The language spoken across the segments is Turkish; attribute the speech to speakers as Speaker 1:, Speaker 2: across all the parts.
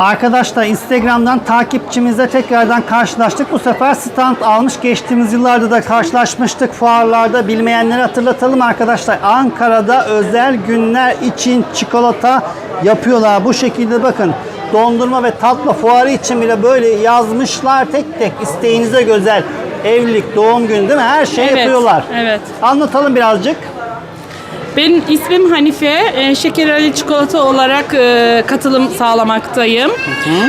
Speaker 1: Arkadaşlar Instagram'dan takipçimizle tekrardan karşılaştık. Bu sefer stand almış. Geçtiğimiz yıllarda da karşılaşmıştık fuarlarda. Bilmeyenleri hatırlatalım arkadaşlar. Ankara'da özel günler için çikolata yapıyorlar. Bu şekilde bakın. Dondurma ve tatlı fuarı için bile böyle yazmışlar tek tek isteğinize güzel. Evlilik, doğum günü değil mi? Her şey
Speaker 2: Evet,
Speaker 1: yapıyorlar.
Speaker 2: evet.
Speaker 1: Anlatalım birazcık.
Speaker 2: Benim ismim Hanife. E, Şeker Ali Çikolata olarak e, katılım sağlamaktayım.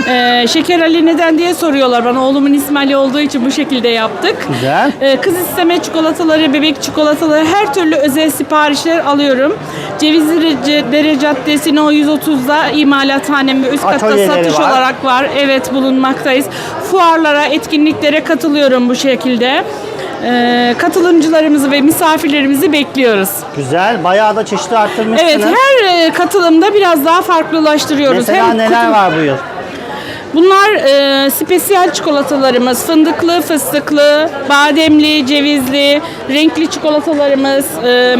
Speaker 2: E, Şeker Ali neden diye soruyorlar bana. Oğlumun ismi Ali olduğu için bu şekilde yaptık.
Speaker 1: Güzel.
Speaker 2: E, kız isteme çikolataları, bebek çikolataları her türlü özel siparişler alıyorum. Cevizli Dere Caddesi'nin o 130'da imalathanem ve üst katta
Speaker 1: Atölyeleri
Speaker 2: satış
Speaker 1: var.
Speaker 2: olarak var. Evet bulunmaktayız. Fuarlara, etkinliklere katılıyorum bu şekilde. E, katılımcılarımızı ve misafirlerimizi bekliyoruz.
Speaker 1: Güzel. Bayağı da çeşitli arttırmışsınız.
Speaker 2: Evet her e, katılımda biraz daha farklılaştırıyoruz.
Speaker 1: Mesela
Speaker 2: Hem
Speaker 1: neler
Speaker 2: kutu-
Speaker 1: var bu yıl?
Speaker 2: Bunlar e, spesiyel çikolatalarımız. Fındıklı, fıstıklı, bademli, cevizli, renkli çikolatalarımız, e,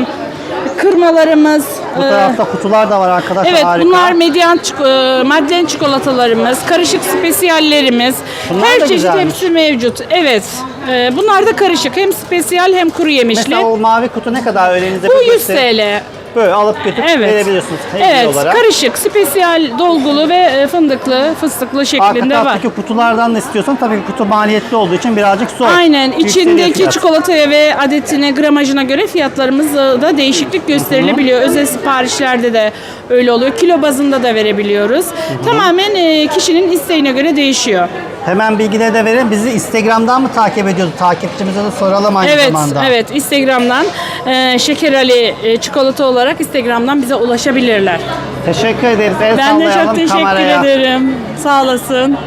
Speaker 2: kırmalarımız.
Speaker 1: Bu
Speaker 2: e,
Speaker 1: tarafta kutular da var arkadaşlar
Speaker 2: Evet
Speaker 1: harika.
Speaker 2: bunlar medyan çik- e, madlen çikolatalarımız, karışık spesiyallerimiz.
Speaker 1: Bunlar
Speaker 2: her
Speaker 1: da
Speaker 2: çeşit
Speaker 1: güzelmiş.
Speaker 2: hepsi mevcut. Evet. E, bunlar da karışık. Hem spesiyal hem kuru yemişli.
Speaker 1: Mesela o mavi kutu ne kadar öğleninize
Speaker 2: Bu
Speaker 1: bir
Speaker 2: 100
Speaker 1: gösterin.
Speaker 2: TL.
Speaker 1: Böyle alıp götürüp
Speaker 2: Evet.
Speaker 1: verebiliyorsunuz hediye
Speaker 2: Evet,
Speaker 1: olarak.
Speaker 2: karışık, spesiyal, dolgulu ve e, fındıklı, fıstıklı
Speaker 1: Arka
Speaker 2: şeklinde var.
Speaker 1: taraftaki kutulardan da istiyorsan tabii ki kutu maliyetli olduğu için birazcık zor.
Speaker 2: Aynen,
Speaker 1: Yükseliyor
Speaker 2: içindeki
Speaker 1: fiyat.
Speaker 2: çikolataya ve adetine, gramajına göre fiyatlarımızda da değişiklik gösterilebiliyor. Özel siparişlerde de öyle oluyor. Kilo bazında da verebiliyoruz. Tamamen e, kişinin isteğine göre değişiyor.
Speaker 1: Hemen bilgileri de verelim. Bizi Instagram'dan mı takip ediyordu? Takipçimize de soralım aynı
Speaker 2: Evet,
Speaker 1: zamanda.
Speaker 2: evet. Instagram'dan e, Şeker Ali e, çikolata olarak Instagram'dan bize ulaşabilirler.
Speaker 1: Teşekkür ederiz. El
Speaker 2: Ben de çok teşekkür
Speaker 1: kameraya.
Speaker 2: ederim. Sağ olasın.